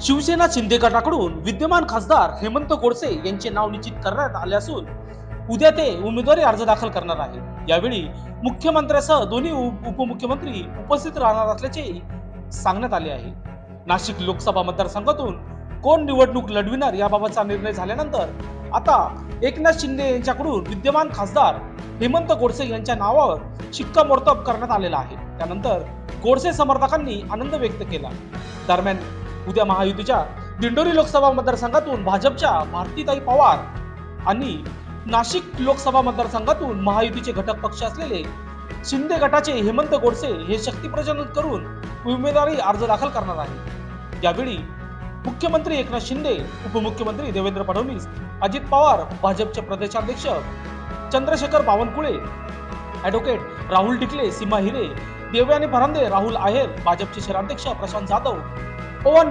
शिवसेना शिंदे गटाकडून विद्यमान खासदार हेमंत गोडसे यांचे नाव निश्चित करण्यात आले असून उद्या ते उमेदवारी अर्ज दाखल करणार आहेत. यावेळी मुख्यमंत्र्यासह दोन्ही उप- उपमुख्यमंत्री उपस्थित राहणार असल्याचे सांगण्यात आले आहे. नाशिक लोकसभा मतदारसंघातून कोण निवडणूक लढविणार याबाबतचा निर्णय झाल्यानंतर आता एकनाथ शिंदे यांच्याकडून विद्यमान खासदार हेमंत गोडसे यांच्या नावावर शिक्कामोर्तब करण्यात आलेला आहे. त्यानंतर गोडसे समर्थकांनी आनंद व्यक्त केला. दरम्यान उद्या महायुतीच्या दिंडोरी लोकसभा मतदारसंघातून भाजपच्या भारतीताई पवार आणि नाशिक लोकसभा मतदारसंघातून महायुतीचे घटक पक्ष असलेले शिंदे गटाचे हेमंत गोडसे हे शक्तीप्रजनन करून उमेदवारी अर्ज दाखल करणार आहे यावेळी मुख्यमंत्री एकनाथ शिंदे उपमुख्यमंत्री देवेंद्र फडणवीस अजित पवार भाजपचे प्रदेशाध्यक्ष चंद्रशेखर बावनकुळे ॲडव्होकेट राहुल टिकले सीमा हिरे देवयानी फरांदे राहुल आहेर भाजपचे शहराध्यक्ष प्रशांत जाधव पवन